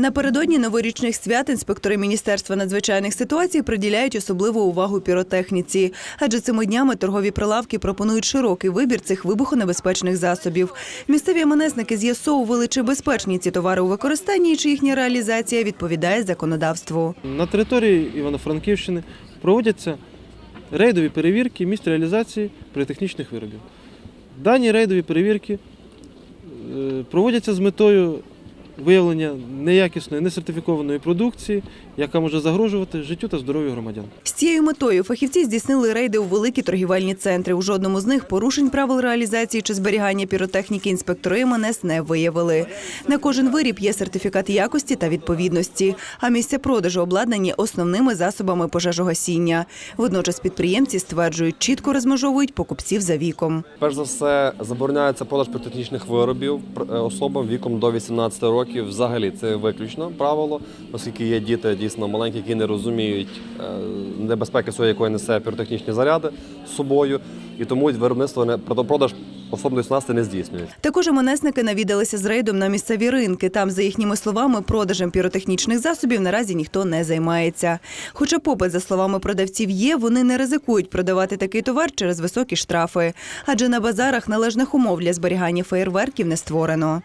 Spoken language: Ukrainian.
Напередодні новорічних свят інспектори Міністерства надзвичайних ситуацій приділяють особливу увагу піротехніці, адже цими днями торгові прилавки пропонують широкий вибір цих вибухонебезпечних засобів. Місцеві МНСники з'ясовували, чи безпечні ці товари у використанні і чи їхня реалізація відповідає законодавству. На території Івано-Франківщини проводяться рейдові перевірки місць реалізації піротехнічних виробів. Дані рейдові перевірки е, проводяться з метою виявлення неякісної, несертифікованої продукції, яка може загрожувати життю та здоров'ю громадян. З цією метою фахівці здійснили рейди у великі торгівельні центри. У жодному з них порушень правил реалізації чи зберігання піротехніки інспектори МНС не виявили. На кожен виріб є сертифікат якості та відповідності, а місця продажу обладнані основними засобами пожежогасіння. Водночас підприємці стверджують, чітко розмежовують покупців за віком. Перш за все, забороняється продаж піротехнічних виробів е, особам віком до 18 років. Взагалі це виключно правило, оскільки є діти дійсно маленькі, які не розуміють е, небезпеки своєї, якої несе піротехнічні заряди з собою, і тому виробництво не продаж до 18 не здійснюється. Також МНСники навідалися з рейдом на місцеві ринки. Там, за їхніми словами, продажем піротехнічних засобів наразі ніхто не займається. Хоча попит, за словами продавців, є, вони не ризикують продавати такий товар через високі штрафи, адже на базарах належних умов для зберігання феєрверків не створено.